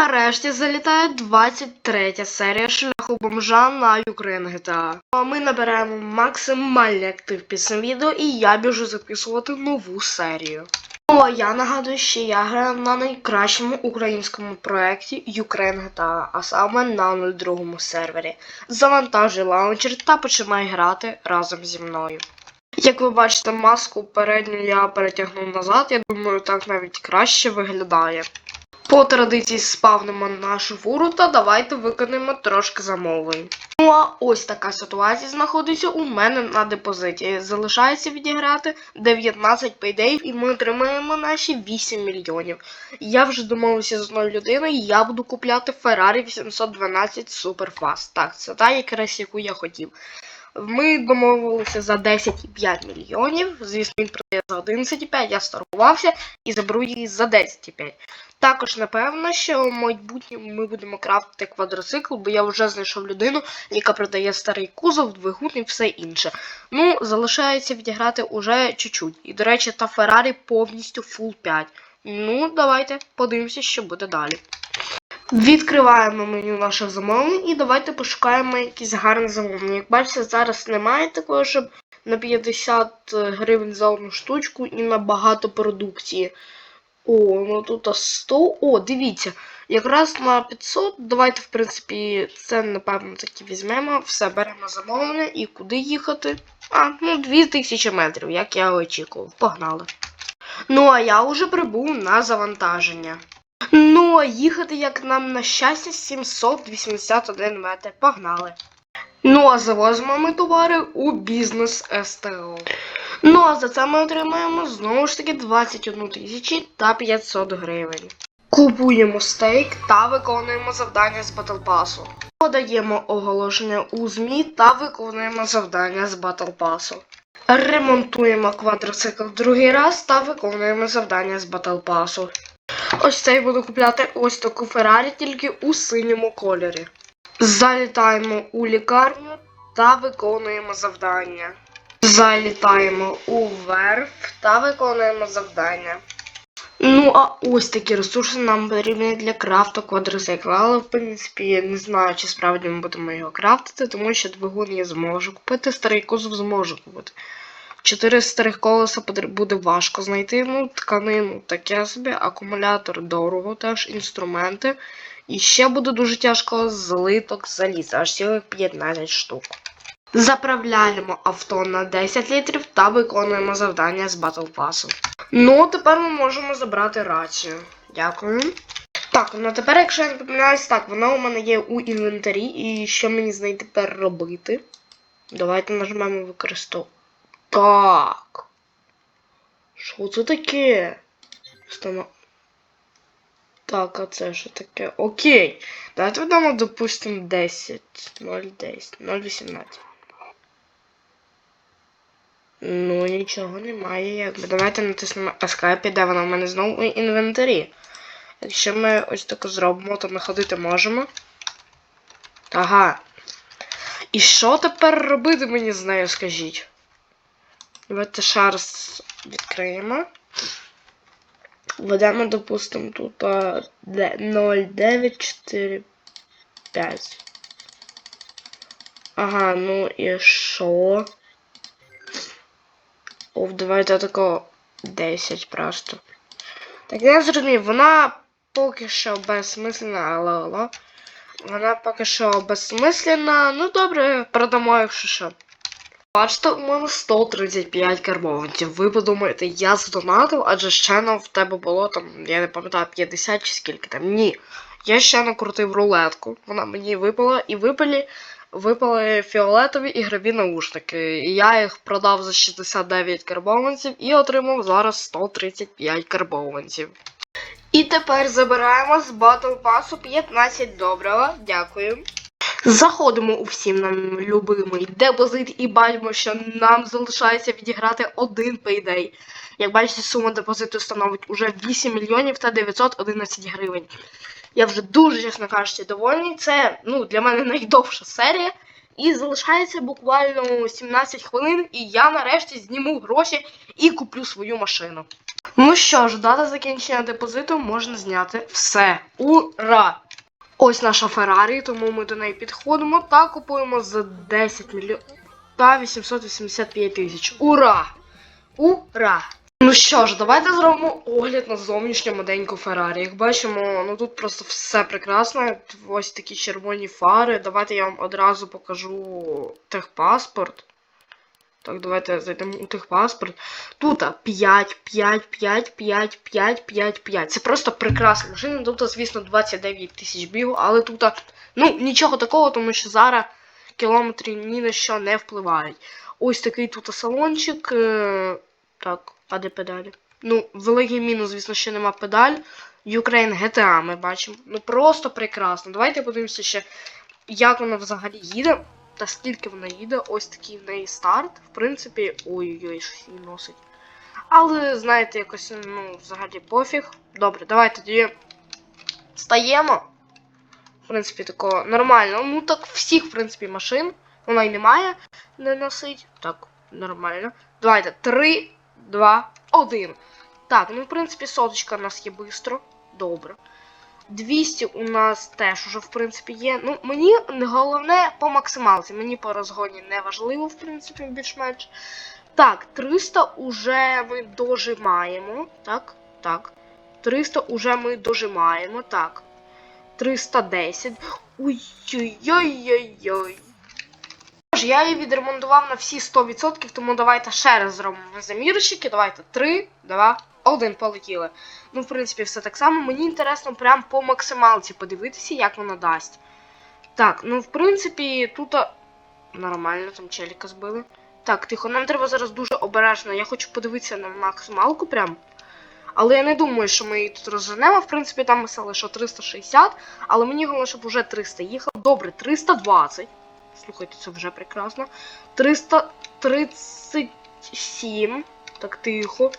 Нарешті залітає 23 серія шляху бомжа на Ukraine GTA. Ми набираємо максимальний актив під цим відео і я біжу записувати нову серію. Ну, а я нагадую, що я граю на найкращому українському проєкті Ukraine GTA, а саме на 02 сервері. Завантажуй лаунчер та починай грати разом зі мною. Як ви бачите, маску передню я перетягнув назад, я думаю, так навіть краще виглядає. По традиції спавнимо фуру та давайте виконаємо трошки замовлень. Ну а ось така ситуація знаходиться у мене на депозиті. Залишається відіграти 19 пейдеїв і ми отримаємо наші 8 мільйонів. Я вже домовився з одною людиною, я буду купляти Ferrari 812 Superfast. Так, це та якраз яку я хотів. Ми домовилися за 10,5 мільйонів. Звісно, він продає за 11,5, я старувався і заберу її за 10,5. Також напевно, що в майбутньому ми будемо крафтити квадроцикл, бо я вже знайшов людину, яка продає старий кузов, двигун і все інше. Ну, залишається відіграти уже чуть-чуть. І, до речі, та Феррарі повністю full 5. Ну, давайте подивимося, що буде далі. Відкриваємо меню наших замовлень і давайте пошукаємо якісь гарні замовлення. Як бачите, зараз немає такого, щоб на 50 гривень за одну штучку і на багато продукції. О, ну тут 100. О, дивіться. Якраз на 500. Давайте, в принципі, це, напевно, таки візьмемо. Все, беремо замовлення і куди їхати? А, ну 2000 метрів, як я очікував. Погнали. Ну, а я вже прибув на завантаження. Ну, а їхати, як нам на щастя, 781 метр. Погнали. Ну, а завозимо ми товари у бізнес СТО. Ну, а за це ми отримаємо знову ж таки 21 тисячі та 500 гривень. Купуємо стейк та виконуємо завдання з Pass. Подаємо оголошення у ЗМІ та виконуємо завдання з Pass. Ремонтуємо квадроцикл другий раз та виконуємо завдання з Pass. Ось цей буду купляти ось таку Феррарі тільки у синьому кольорі. Залітаємо у лікарню та виконуємо завдання. Залітаємо у верф та виконуємо завдання. Ну, а ось такі ресурси нам потрібні для крафту квадроцикла. Але, в принципі, я не знаю, чи справді ми будемо його крафтити, тому що двигун я зможу купити, старий кузов зможу купити. Чотири старих колеса буде важко знайти. Ну, тканину таке собі, акумулятор дорого, теж інструменти. І ще буде дуже тяжко злиток заліза, аж цілих 15 штук. Заправляємо авто на 10 літрів та виконуємо завдання з Battle Pass. Ну, тепер ми можемо забрати рацію. Дякую. Так, ну тепер, якщо я не помиляюсь, так, вона у мене є у інвентарі, і що мені з нею тепер робити? Давайте нажмемо використовувати. Так. Що це таке? Стану... Так, а це що таке? Окей. Давайте додамо, допустимо, 10. 0,10. 0,18. Ну, нічого немає. Якби. Давайте натиснемо Escape, де вона в мене знову у інвентарі. Якщо ми ось таке зробимо, то ми ходити можемо. Ага. І що тепер робити мені з нею, скажіть? Давайте раз відкриємо. Введемо, допустимо, тут а, де- 0,945. Ага, ну і що? О, давайте тако 10 просто. Так я зрозумів, вона поки що безсмислена, але але. Вона поки що безсмислена. Ну добре, продамо, якщо що. Бачите, у мене 135 карбованців. Ви подумаєте, я здонатив, адже ще нам в тебе було там, я не пам'ятаю, 50 чи скільки там. Ні. Я ще накрутив рулетку. Вона мені випала і випали, випали фіолетові ігрові наушники. І я їх продав за 69 карбованців і отримав зараз 135 карбованців. І тепер забираємо з Battle Pass 15 доброго. Дякую. Заходимо у всім нам любимий депозит і бачимо, що нам залишається відіграти один пейдей. Як бачите, сума депозиту становить уже 8 мільйонів та 911 гривень. Я вже дуже, чесно кажучи, довольний. Це ну, для мене найдовша серія. І залишається буквально 17 хвилин, і я нарешті зніму гроші і куплю свою машину. Ну що ж, дата закінчення депозиту можна зняти все. Ура! Ось наша Феррарі, тому ми до неї підходимо та купуємо за 10 мільйонів та 885 тисяч. Ура! Ура! Ну що ж, давайте зробимо огляд на зовнішню моденьку Феррарі. Як бачимо, ну тут просто все прекрасно. Ось такі червоні фари. Давайте я вам одразу покажу техпаспорт. Так, давайте зайдемо у техпаспорт. Тут 5, 5, 5, 5, 5, 5, 5. Це просто прекрасна машина. Тут, звісно, 29 тисяч бігу, але тут, ну, нічого такого, тому що зараз кілометри ні на що не впливають. Ось такий тут салончик. е, Так, а де педалі? Ну, великий мінус, звісно, що нема педаль. Ukraine GTA ми бачимо. Ну просто прекрасно. Давайте подивимося ще, як вона взагалі їде. Та скільки вона їде. Ось такий в неї старт. В принципі, ой-ой-ой, щось її носить. Але, знаєте, якось, ну, взагалі пофіг. Добре, давайте тоді стаємо. В принципі, такого нормально. Ну так всіх, в принципі, машин. Вона й не має не носить. Так, нормально. Давайте. 3, 2, 1. Так, ну в принципі, соточка у нас є бистро. Добре. 200 у нас теж уже, в принципі, є. Ну, мені головне по максималці. Мені по розгоні не важливо, в принципі, більш-менш. Так, 300 уже ми дожимаємо. Так, так. 300 уже ми дожимаємо. Так. 310. Ой-ой-ой-ой-ой. Тож, я її відремонтував на всі 100%, тому давайте ще раз зробимо замірчики. Давайте 3, 2, 1, полетіли. Ну, в принципі, все так само. Мені інтересно прям по максималці подивитися, як вона дасть. Так, ну в принципі, тут нормально, там челіка збили. Так, тихо, нам треба зараз дуже обережно. Я хочу подивитися на максималку прям. Але я не думаю, що ми її тут розженемо. В принципі, там писали, що 360, але мені головне, щоб вже 300 їхало. Добре, 320. Слухайте, це вже прекрасно. 337. Так, тихо.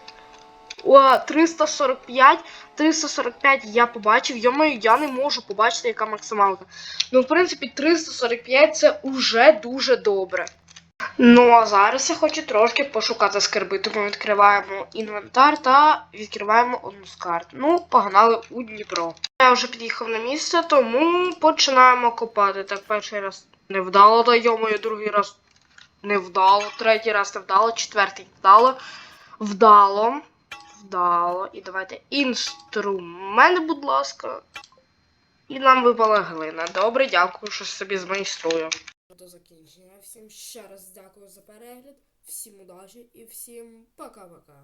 О, 345. 345 я побачив. Йомаю, я не можу побачити, яка максималка. Ну, в принципі, 345 це уже дуже добре. Ну, а зараз я хочу трошки пошукати скарби, тому відкриваємо інвентар та відкриваємо одну з карт. Ну, погнали у Дніпро. Я вже під'їхав на місце, тому починаємо копати. Так, перший раз не вдало, та йомою, другий раз не вдало, третій раз не вдало, четвертий вдало. Вдало. Вдало. І давайте інструмент, будь ласка. І нам випала глина. Добре, дякую, що собі змайструю. До закінчення. Всім ще раз дякую за перегляд, всім удачі і всім пока-пока.